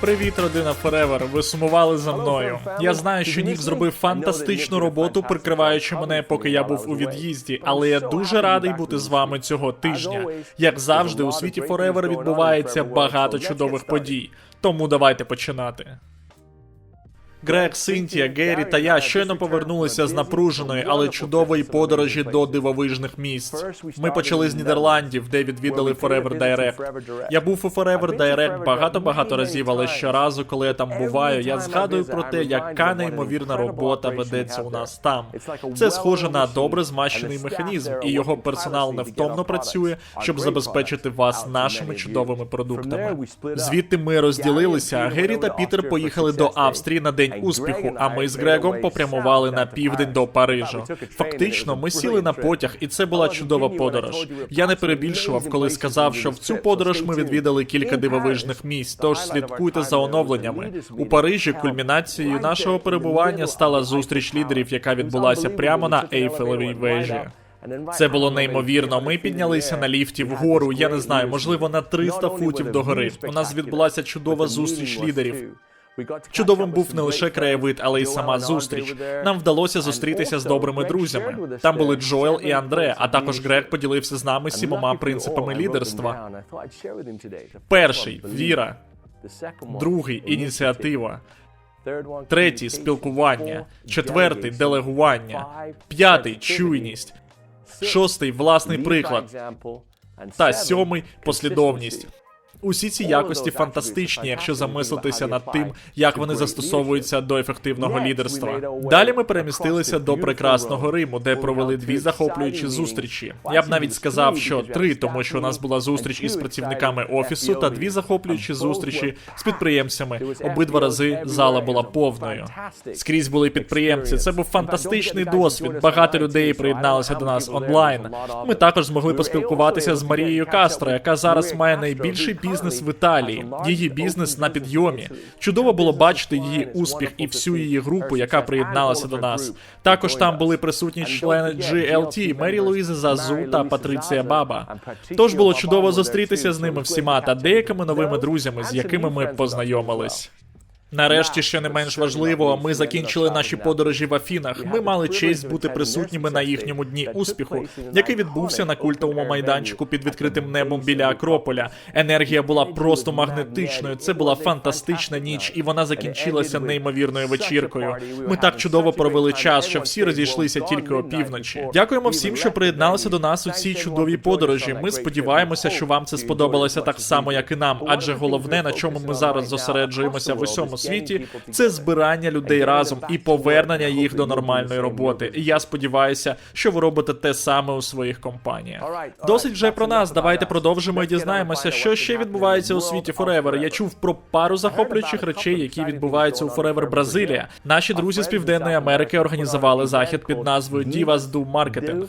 Привіт, родина Forever. Ви сумували за мною. Я знаю, що Нік зробив фантастичну роботу, прикриваючи мене, поки я був у від'їзді. Але я дуже радий бути з вами цього тижня. Як завжди, у світі Forever відбувається багато чудових подій. Тому давайте починати. Грег, Синтія, Геррі та я щойно повернулися з напруженої, але чудової подорожі до дивовижних місць. Ми почали з Нідерландів, де відвідали Forever Direct. Я був у Forever Direct багато-багато разів, але щоразу, коли я там буваю, я згадую про те, яка неймовірна робота ведеться у нас там. Це схоже на добре змащений механізм, і його персонал невтомно працює, щоб забезпечити вас нашими чудовими продуктами. Звідти ми розділилися. а Геррі та Пітер поїхали до Австрії на день успіху. А ми з Грегом попрямували на південь до Парижу. Фактично, ми сіли на потяг, і це була чудова подорож. Я не перебільшував, коли сказав, що в цю подорож ми відвідали кілька дивовижних місць. Тож слідкуйте за оновленнями. У Парижі кульмінацією нашого перебування стала зустріч лідерів, яка відбулася прямо на Ейфелевій вежі. Це було неймовірно. Ми піднялися на ліфті вгору. Я не знаю, можливо, на 300 футів до гори. У нас відбулася чудова зустріч лідерів. Чудовим був не лише краєвид, але й сама зустріч. Нам вдалося зустрітися з добрими друзями. Там були Джоел і Андре, а також Грег поділився з нами сімома принципами лідерства. Перший віра, другий ініціатива, третій спілкування, четвертий делегування, п'ятий чуйність, шостий власний приклад. та сьомий послідовність. Усі ці якості фантастичні, якщо замислитися над тим, як вони застосовуються до ефективного лідерства. Далі ми перемістилися до прекрасного Риму, де провели дві захоплюючі зустрічі. Я б навіть сказав, що три, тому що у нас була зустріч із працівниками офісу та дві захоплюючі зустрічі з підприємцями. Обидва рази зала була повною. Скрізь були підприємці. Це був фантастичний досвід. Багато людей приєдналися до нас онлайн. Ми також змогли поспілкуватися з Марією Кастро, яка зараз має найбільший бізнес в Італії. Її бізнес на підйомі. Чудово було бачити її успіх і всю її групу, яка приєдналася до нас. Також там були присутні члени GLT, Мері Луїзи Зазу та Патриція Баба. Тож було чудово зустрітися з ними всіма та деякими новими друзями, з якими ми познайомились. Нарешті, що не менш важливо, ми закінчили наші подорожі в Афінах. Ми мали честь бути присутніми на їхньому дні успіху, який відбувся на культовому майданчику під відкритим небом біля Акрополя. Енергія була просто магнетичною. Це була фантастична ніч, і вона закінчилася неймовірною вечіркою. Ми так чудово провели час, що всі розійшлися тільки опівночі. Дякуємо всім, що приєдналися до нас у цій чудовій подорожі. Ми сподіваємося, що вам це сподобалося так само, як і нам. Адже головне, на чому ми зараз зосереджуємося в усьому світі, це збирання людей разом і повернення їх до нормальної роботи. І я сподіваюся, що ви робите те саме у своїх компаніях. Досить вже про нас. Давайте продовжимо і дізнаємося, що ще відбувається у світі Forever. Я чув про пару захоплюючих речей, які відбуваються у Forever Бразилія. Наші друзі з Південної Америки організували захід під назвою Divas Do Marketing.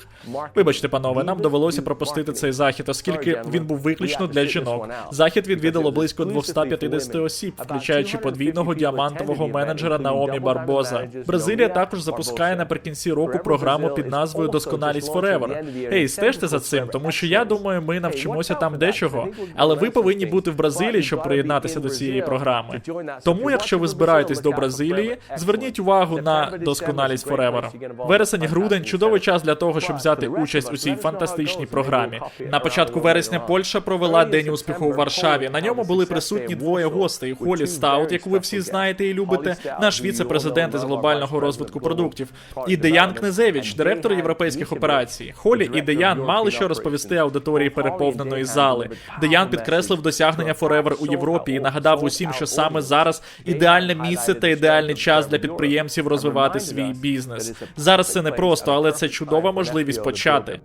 Вибачте, панове, нам довелося пропустити цей захід, оскільки він був виключно для жінок. Захід відвідало близько 250 осіб, включаючи подвійного діамантового менеджера Наомі Барбоза. Бразилія також запускає наприкінці року програму під назвою Досконалість Forever. Ей, стежте за цим, тому що я думаю, ми навчимося там дечого. Але ви повинні бути в Бразилії, щоб приєднатися до цієї програми. Тому, якщо ви збираєтесь до Бразилії, зверніть увагу на досконалість Forever. Вересень-грудень чудовий час для того, щоб взяти участь у цій фантастичній програмі. На початку вересня Польща провела день успіху у Варшаві. На ньому були присутні двоє гостей: Холі Стаут, яку ви всі знаєте і любите, наш віце-президент із глобального розвитку продуктів, і Деян Кнезевич, директор європейських операцій. Холі і Деян мали що розповісти аудиторії переповненої зали. Деян підкреслив досягнення Forever у Європі і нагадав усім, що саме зараз ідеальне місце та ідеальний час для підприємців розвивати свій бізнес. Зараз це не просто, але це чудова можливість почати.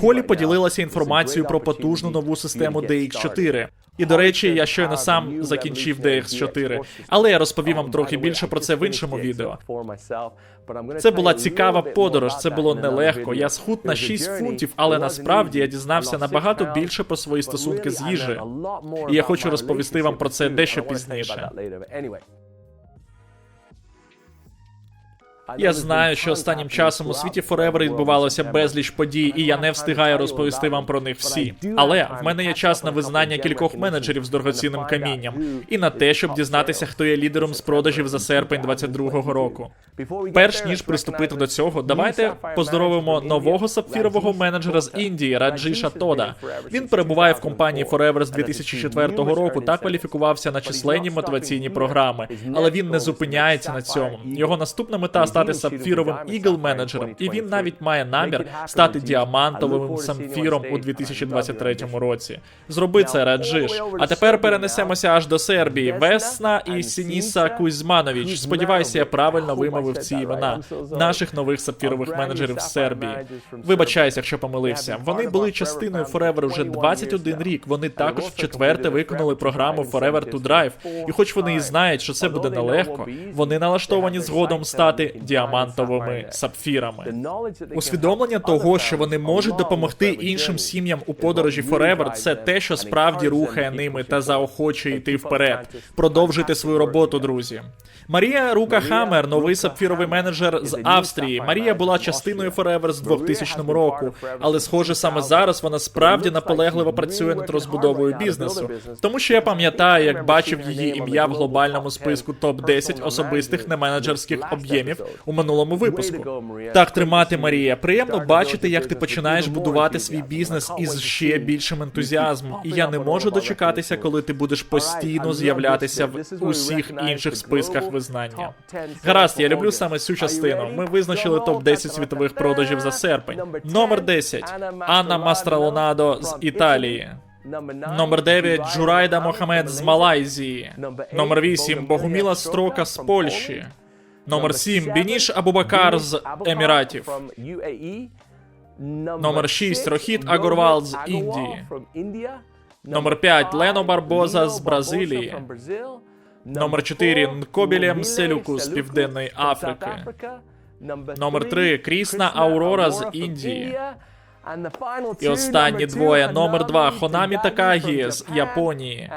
Холі поділилася інформацією про потужну нову систему DX4. І до речі, я щойно сам закінчив DX4. PS4. Але я розповім вам трохи більше про це в іншому відео. Це була цікава подорож, це було нелегко. Я схуд на 6 фунтів, але насправді я дізнався набагато більше про свої стосунки з їжею. І я хочу розповісти вам про це дещо пізніше. Я знаю, що останнім часом у світі Forever відбувалося безліч подій, і я не встигаю розповісти вам про них всі. Але в мене є час на визнання кількох менеджерів з дорогоцінним камінням і на те, щоб дізнатися, хто є лідером з продажів за серпень 22-го року. Перш ніж приступити до цього, давайте поздоровимо нового сапфірового менеджера з Індії Раджиша Тода. Він перебуває в компанії Forever з 2004 року та кваліфікувався на численні мотиваційні програми. Але він не зупиняється на цьому. Його наступна мета стати сапфіровим ігл менеджером, і він навіть має намір стати діамантовим самфіром у 2023 році. Зроби це, Раджиш. А тепер перенесемося аж до Сербії. Весна і Сініса Кузьманович. Сподіваюся, я правильно вимовив ці імена наших нових сапфірових менеджерів з Сербії. Вибачаюся, якщо помилився. Вони були частиною Forever вже 21 рік. Вони також вчетверте виконали програму Forever to Drive. І хоч вони і знають, що це буде нелегко, вони налаштовані згодом стати діамантовими сапфірами. Усвідомлення того, що вони можуть допомогти іншим сім'ям у подорожі Forever, це те, що справді рухає ними та заохочує йти вперед. Продовжуйте свою роботу, друзі. Марія Рука Хаммер, новий сапфіровий менеджер з Австрії. Марія була частиною Forever з 2000 року, але схоже, саме зараз вона справді наполегливо працює над розбудовою бізнесу. Тому що я пам'ятаю, як бачив її ім'я в глобальному списку топ 10 особистих неменеджерських об'ємів у минулому випуску. Так тримати, Марія. Приємно бачити, як ти починаєш будувати свій бізнес із ще більшим ентузіазмом. І я не можу дочекатися, коли ти будеш постійно з'являтися в усіх інших списках визнання. Гаразд, я люблю саме цю частину. Ми визначили топ 10 світових продажів за серпень. Номер 10. Анна Мастралонадо з Італії. Номер 9 Джурайда Мохамед з Малайзії. Номер 8 Богуміла Строка з Польщі. Номер 7 Бініш Абубакар з Еміратів. Номер 6 Рохіт Агорвал з Індії. Номер 5 Лено Барбоза з Бразилії. Номер 4 Нкобілем Селюку з Південної Африки. Номер 3 Крісна Аурора з Індії. І останні двоє. Номер 2 Хонамі Такагі з Японії.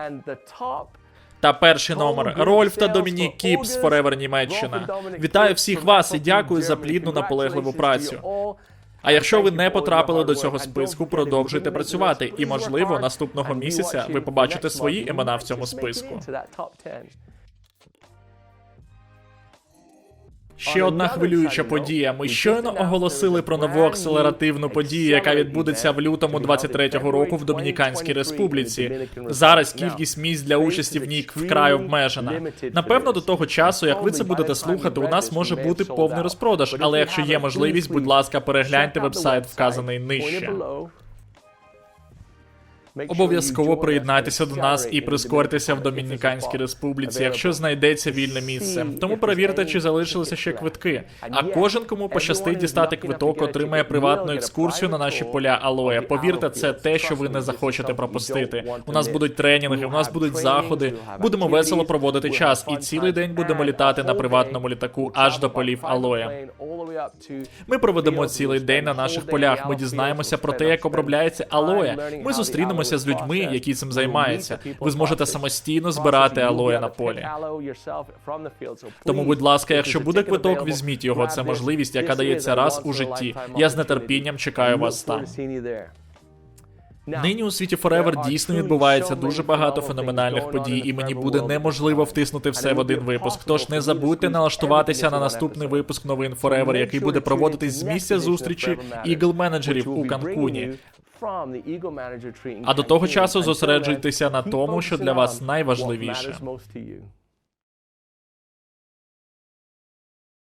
Та перший номер Рольф та Домінік Кіпс Форевер Німеччина. Вітаю всіх вас і дякую за плідну наполегливу працю. А якщо ви не потрапили до цього списку, продовжуйте працювати, і можливо наступного місяця ви побачите свої імена в цьому списку. Ще одна хвилююча подія. Ми щойно оголосили про нову акселеративну подію, яка відбудеться в лютому 23-го року в Домініканській Республіці. Зараз кількість місць для участі в ній вкрай обмежена. Напевно, до того часу, як ви це будете слухати, у нас може бути повний розпродаж. Але якщо є можливість, будь ласка, перегляньте вебсайт, вказаний нижче. Обов'язково приєднайтеся до нас і прискорьтеся в Домініканській республіці, якщо знайдеться вільне місце. Тому перевірте, чи залишилися ще квитки. А кожен, кому пощастить дістати квиток, отримає приватну екскурсію на наші поля алоє. Повірте, це те, що ви не захочете пропустити. У нас будуть тренінги, у нас будуть заходи. Будемо весело проводити час, і цілий день будемо літати на приватному літаку аж до полів алоє. Ми проведемо цілий день на наших полях. Ми дізнаємося про те, як обробляється алоє. Ми зустрінемося з людьми, які цим займаються. Ви зможете самостійно збирати алоє на полі. Тому, будь ласка, якщо буде квиток, візьміть його. Це можливість, яка дається раз у житті. Я з нетерпінням чекаю вас там. Нині у світі Forever дійсно відбувається дуже багато феноменальних подій, і мені буде неможливо втиснути все в один випуск. Тож не забудьте налаштуватися на наступний випуск новин Forever, який буде проводитись з місця зустрічі ігл менеджерів у Канкуні. А до того часу зосереджуйтеся на тому, що для вас найважливіше.